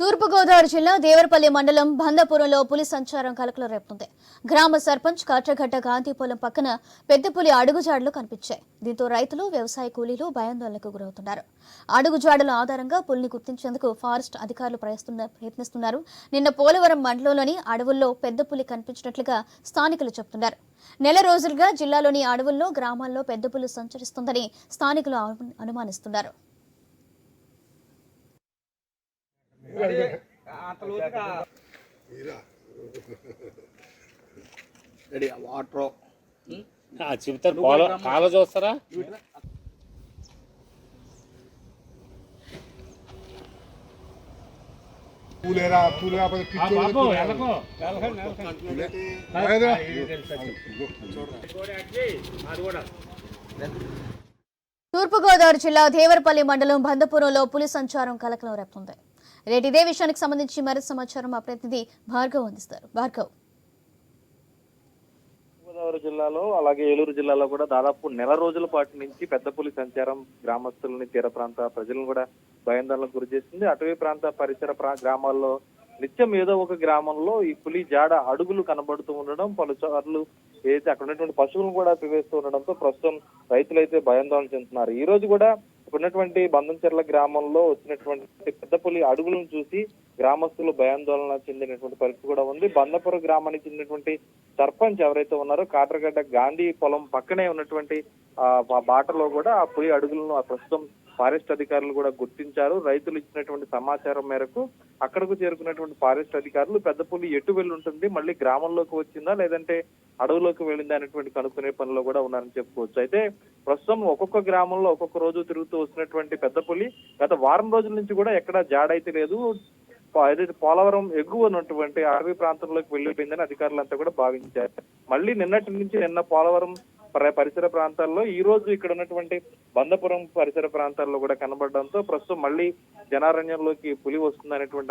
తూర్పుగోదావరి జిల్లా దేవరపల్లి మండలం బందపురంలో పులి సంచారం కలకలం రేపుతుంది. గ్రామ సర్పంచ్ కాట్రగడ్డ గాంధీపొలం పక్కన పెద్ద పులి అడుగుజాడలు కనిపించాయి. దీంతో రైతులు వ్యవసాయ కూలీలు భయాందోళనకు గురవుతున్నారు. అడుగుజాడల ఆధారంగా పులిని గుర్తించేందుకు ఫారెస్ట్ అధికారులు ప్రయత్నిస్తున్నారు. నిన్న పోలవరం మండలంలోని అడవుల్లో పెద్ద పులి కనిపించినట్లుగా స్థానికులు చెబుతున్నారు. నెల రోజులుగా జిల్లాలోని అడవుల్లో గ్రామాల్లో పెద్ద పులి సంచరిస్తుందని స్థానికులు అను- అనుమానిస్తున్నారు. Ready water. ఆ, చెబుతారు కాలో కాలో చూస్తారా? పూలేరా పూలు కాకపోతే? తూర్పుగోదావరి జిల్లా దేవరపల్లి మండలం బందపురంలో పులి సంచారం కలకలం రేపుతుంది. రేటు ఇదే విషయానికి సంబంధించి మరింత సమాచారం మా ప్రతినిధి భార్గవ్ అందిస్తారు. భార్గవ్. గోదావరి జిల్లాలో అలాగే ఏలూరు జిల్లాలో కూడా దాదాపు నెల రోజుల పాటు నుంచి పెద్ద పులి సంచారం గ్రామస్తులని తీర ప్రాంత ప్రజలను కూడా భయాందోళనకు గురి చేసింది. అటవీ ప్రాంత పరిసర ప్రా గ్రామాల్లో నిత్యం ఏదో ఒక గ్రామంలో ఈ పులి జాడ అడుగులు కనబడుతూ ఉండడం పలుసార్లు ఏదైతే అక్కడ ఉన్నటువంటి పశువులను కూడా పివేస్తూ ఉండడంతో ప్రస్తుతం రైతులైతే భయాందోళన చెందుతున్నారు. ఈ రోజు కూడా ఇక్కడ ఉన్నటువంటి బంధంచెర్ల గ్రామంలో వచ్చినటువంటి పెద్ద పులి అడుగులను చూసి గ్రామస్తులు భయాందోళన చెందినటువంటి పరిస్థితి కూడా ఉంది. బందపురం గ్రామానికి చెందినటువంటి సర్పంచ్ ఎవరైతే ఉన్నారో కాటర్గడ్డ గాంధీ పొలం పక్కనే ఉన్నటువంటి ఆ బాటలో కూడా ఆ పొయ్యి అడుగులను ఆ ప్రస్తుతం ఫారెస్ట్ అధికారులు కూడా గుర్తించారు. రైతులు ఇచ్చినటువంటి సమాచారం మేరకు అక్కడకు చేరుకున్నటువంటి ఫారెస్ట్ అధికారులు పెద్ద పులి ఎటు వెళ్ళి ఉంటుంది మళ్ళీ గ్రామంలోకి వచ్చిందా లేదంటే అడవులోకి వెళ్ళిందా అనేటువంటి కనుక్కునే పనిలో కూడా ఉన్నారని చెప్పుకోవచ్చు. అయితే ప్రస్తుతం ఒక్కొక్క గ్రామంలో ఒక్కొక్క రోజు తిరుగుతూ వస్తున్నటువంటి పెద్ద పులి గత వారం రోజుల నుంచి కూడా ఎక్కడా జాడైతే లేదు. పోలవరం ఎగువ ఉన్నటువంటి అడవి ప్రాంతంలోకి వెళ్ళిపోయిందని అధికారులంతా కూడా భావించారు. మళ్ళీ నిన్నటి నుంచి నిన్న పోలవరం పరిసర ప్రాంతాల్లో ఈ రోజు ఇక్కడ ఉన్నటువంటి బందపురం పరిసర ప్రాంతాల్లో కూడా కనబడడంతో ప్రస్తుతం మళ్ళీ జనారణ్యంలోకి పులి వస్తుందనేటువంటి